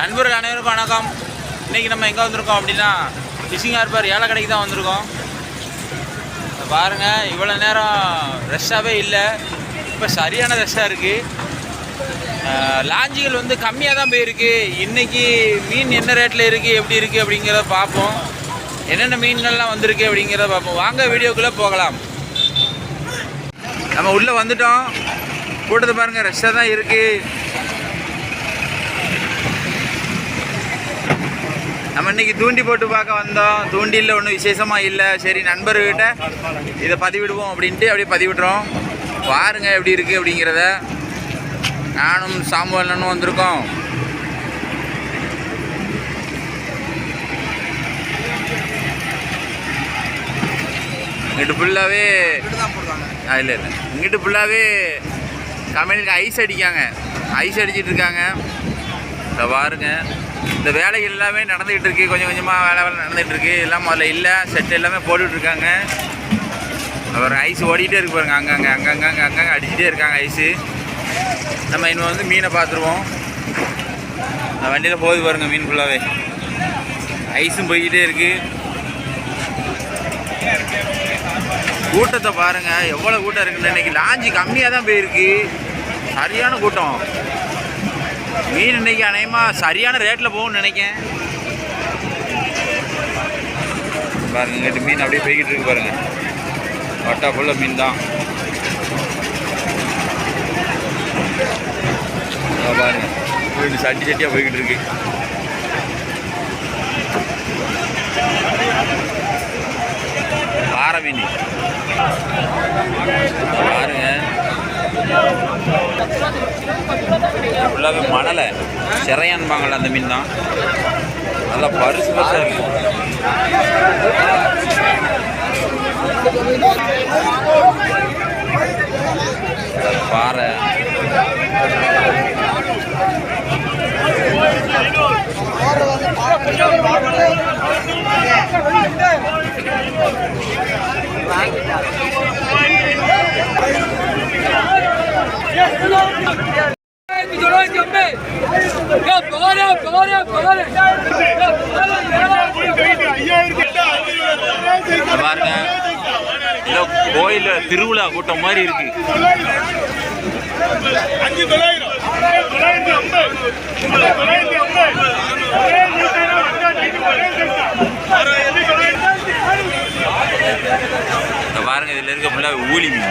நண்பர்கள் அனைவருக்கும் வணக்கம். இன்றைக்கி நம்ம எங்கே வந்திருக்கோம் அப்படின்னா ஃபிஷிங் ஹார்பர் ஏழை கடைக்கு தான் வந்திருக்கோம். பாருங்கள் இவ்வளோ நேரம் ரஷ்ஷாகவே இல்லை. இப்போ சரியான ரஷ்ஷாக இருக்குது லாஞ்சிகள் வந்து கம்மியாக தான் போயிருக்கு. இன்றைக்கி மீன் என்ன ரேட்டில் இருக்குது எப்படி இருக்குது அப்படிங்கிறத பார்ப்போம். என்னென்ன மீன்கள்லாம் வந்திருக்கு அப்படிங்கிறத பார்ப்போம். வாங்க வீடியோக்குள்ளே போகலாம். நம்ம உள்ளே வந்துட்டோம். கூட்டத்தை பாருங்கள் ரஷ்ஷாக தான் இருக்குது நம்ம இன்னைக்கு தூண்டி போட்டு பார்க்க வந்தோம். தூண்டியில் ஒன்றும் விசேஷமாக இல்லை. சரி நண்பர்கிட்ட இதை பதிவிடுவோம் அப்படின்ட்டு அப்படியே பதிவிடுறோம். பாருங்க எப்படி இருக்குது அப்படிங்கிறத. நானும் சாமுவலனும் வந்திருக்கோம். இங்கிட்டு ஃபுல்லாகவே இல்லை இல்லை. இங்கிட்டு ஃபுல்லாகவே கம்பெனிக்கு ஐஸ் அடிக்காங்க. ஐஸ் அடிச்சிட்டு இருக்காங்க. இதை பாருங்கள் இந்த வேலை எல்லாமே நடந்துகிட்டு இருக்கு. கொஞ்சம் கொஞ்சமாக வேலை வேலை நடந்துகிட்டு இருக்கு. எல்லாம் முதல்ல இல்லை. செட் எல்லாமே போட்டுகிட்டு இருக்காங்க. அப்புறம் ஐஸ் ஓடிக்கிட்டே இருக்கு பாருங்க. அங்கங்கே அங்கங்கே அங்கே அங்கங்கே அடிச்சுட்டே இருக்காங்க ஐஸு நம்ம இனிமே வந்து மீனை பார்த்துருவோம். அந்த வண்டியில் போகுது பாருங்கள் மீன் ஃபுல்லாகவே ஐஸும் போய்கிட்டே இருக்கு. கூட்டத்தை பாருங்கள் எவ்வளோ கூட்டம் இருக்குன்னு இன்றைக்கி லாஞ்சி கம்மியாக தான் போயிருக்கு. சரியான கூட்டம். மீன் இன்னைக்கு அநேகமாக சரியான ரேட்டில் போகும்னு நினைக்கேன் பாருங்க இங்கிட்டு மீன் அப்படியே போய்கிட்டு இருக்கு பாருங்க. வட்டா புள்ள மீன் தான் பாருங்க. வீடு சட்டி சட்டியாக போய்கிட்டு இருக்கு. பாறை மீன். பாருங்க. ஃபுல்லாகவே மணலை. சிறையான்பாங்கள்ல அந்த மீன் தான் நல்லா பரிசு பரிசாக இருக்கும் பாறை. பாருங்க. ஏதோ கோயில் திருவிழா கூட்டம் மாதிரி இருக்கு. அஞ்சு தொள்ளாயிரம் தொள்ளாயிரத்தி ஐம்பது தொள்ளாயிரத்தி ஐம்பது பாருங்க இதுல இருக்க ஃபுல்லாக ஊழி மீன்.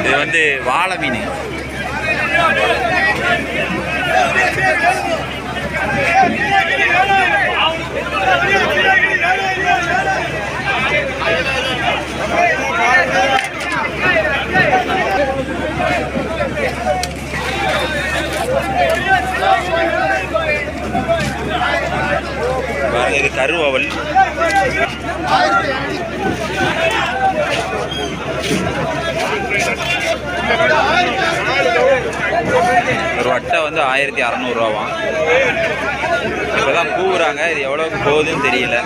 இது வந்து வாழை மீன் பாருங்க இது கருவவல். ஒரு வட்டை வந்து ஆயிரத்தி அறநூறுவாவாம் இப்போ தான் கூவுறாங்க இது எவ்வளோக்கு போகுதுன்னு தெரியல.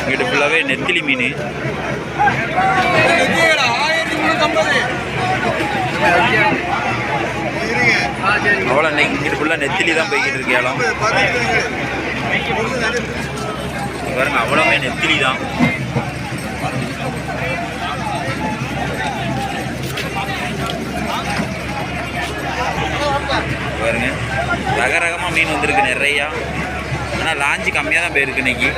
இங்கிட்டு ஃபுல்லாகவே நெத்திலி மீன். அவ்வளோ இங்கிட்டு ஃபுல்லாக நெத்திலி தான் போய்கிட்டு இருக்கு ஏலம் பாருங்க அவ்வளோமே நெத்திலி தான். பாருங்க. ரக ரகமாக மீன் வந்திருக்கு நிறையா. ஆனால் லாஞ்சி கம்மியாக தான் போயிருக்கு இன்னைக்கு.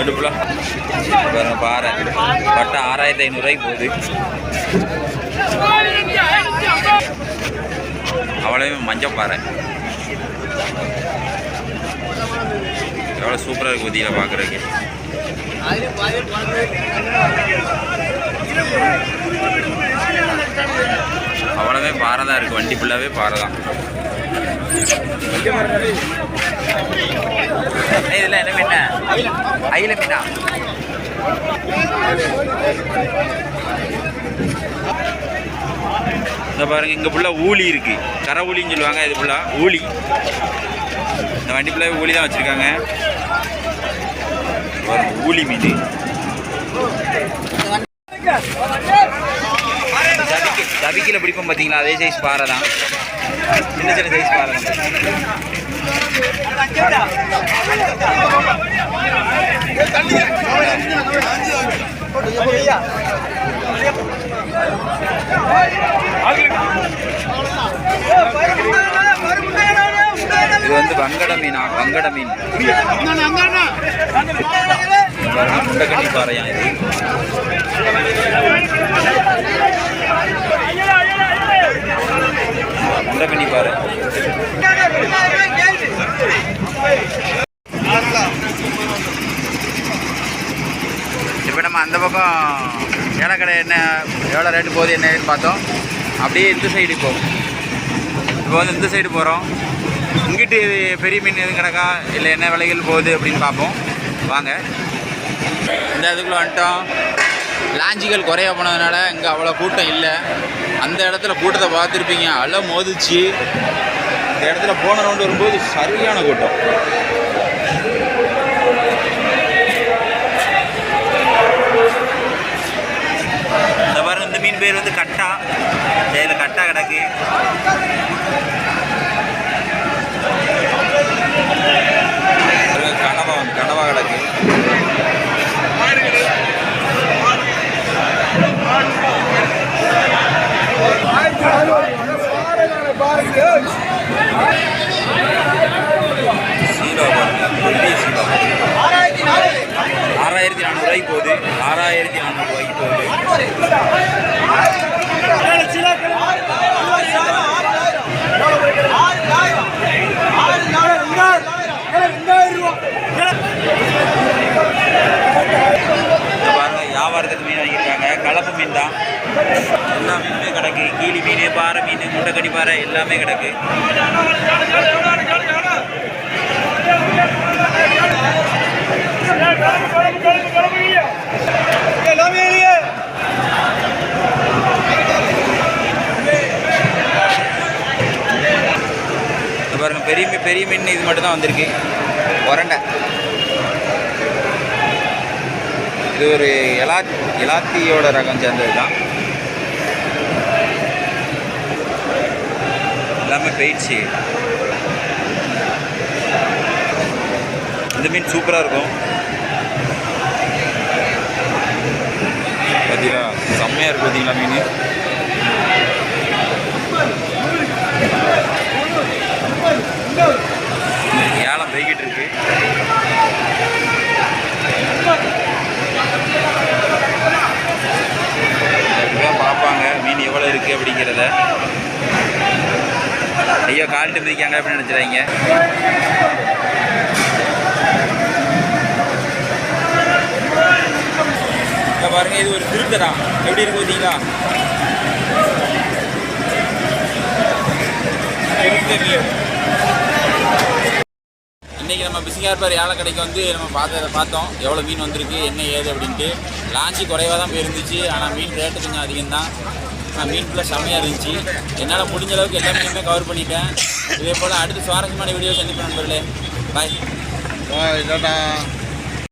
இடுப்புல. பாருங்க பாறை. பட்டை ஆறாயிரத்தி ஐநூறுரூவாய்க்கு போகுது. அவ்வளவு மஞ்சப்பாறை. எவ்வளோ சூப்பராக இருக்கும் ஊதியில் பார்க்குறதுக்கு அவ்வளோவே பாறை தான் இருக்குது வண்டி ஃபுல்லாகவே பாறை தான் இதெல்லாம் என்ன மீன்? அயில மீனா? இந்த பாருங்க இங்கே ஃபுல்லாக ஊழி இருக்குது கரை ஊழின்னு சொல்லுவாங்க இது ஃபுல்லாக ஊழி இந்த வண்டி ஃபுல்லாகவே ஊழி தான் வச்சுருக்காங்க. ஊலி மீன் தவிக்க தவிக்கில் பிடிப்போம் பார்த்தீங்களா அதே சைஸ் பாறை தான். சின்ன சின்ன சைஸ் பாறை தான். வந்து வங்கட மீனா வங்கட மீன். பாருங்க, பாறையா இது? முண்டக்கண்ணி பாறை இப்போ நம்ம அந்த பக்கம் ஏலக்கடை என்ன எவ்வளோ ரேட்டு போகுது என்னன்னு பார்த்தோம்? அப்படியே இந்த சைடு இப்போ இப்போ வந்து இந்த சைடு போகிறோம் இங்கிட்டு பெரிய மீன் எதுவும் கிடக்கா? இல்லை என்ன விலைகள் போகுது அப்படின்னு பார்ப்போம். வாங்க. இந்த இதுக்குள்ள வந்துட்டோம். லாஞ்சிகள் குறைய போனதுனால இங்கே அவ்வளோ கூட்டம் இல்லை. அந்த இடத்துல கூட்டத்தை பார்த்துருப்பீங்க. அலை மோதிச்சு. இந்த இடத்துல போன ரவுண்டு வரும்போது சரியான கூட்டம் இந்த பாருங்க இந்த மீன் பேர் வந்து கட்டா இதில் கட்டா கிடக்கு பாருங்க, கனவா வந்து கனவா கிடக்கு சீலா பாருங்க பெரிய சீலா ஆறாயிரத்தி நானூறுரூவாய்க்கு போகுது ஆறாயிரத்தி நானூறுரூவாய்க்கு போகுது இங்க பாருங்க வியாபாரத்துக்கு மீன் வாங்கியிருக்காங்க கலப்பு மீன் தான் எல்லா மீனுமே கிடக்கு. கீழி மீன் பாறை மீன் முட்டைக்கடி பாறை எல்லாமே கிடக்கு. பாருங்க பெரிய மீன் பெரிய மீன் இது மட்டும் தான் வந்திருக்கு. உரண்டை. இது ஒரு எலா எலாத்தியோட ரகம் சேர்ந்தது தான் எல்லாமே போயிடுச்சு இந்த மீன் சூப்பராக இருக்கும் பார்த்தீங்களா செம்மையாக இருக்கும் பார்த்தீங்களா மீன் ஏலம் ஐயோ கால்ட்டு பிரிக்காங்க அப்படின்னு நினச்சிடாங்க இங்க பாருங்க இது ஒரு திருத்தடா எப்படி இருக்கு பார்த்தீங்களா? இன்றைக்கி நம்ம பிசிங்கார்பார் ஏழை கடைக்கு வந்து நம்ம பார்த்த பார்த்தோம். எவ்வளோ மீன் வந்திருக்கு என்ன ஏது அப்படின்ட்டு. லாஞ்சி குறைவாக தான் போயிருந்துச்சு. ஆனால் மீன் ரேட்டு கொஞ்சம் அதிகம் தான் ஆனால் மீன் ஃபுல்லாக செம்மையாக இருந்துச்சு. என்னால் முடிஞ்ச அளவுக்கு எல்லா மீனுமே கவர் பண்ணிட்டேன். இதே போல் அடுத்து சுவாரஸ்யமான வீடியோ சந்திப்பேன் நண்பர்களே. பாய் இல்லைண்ணா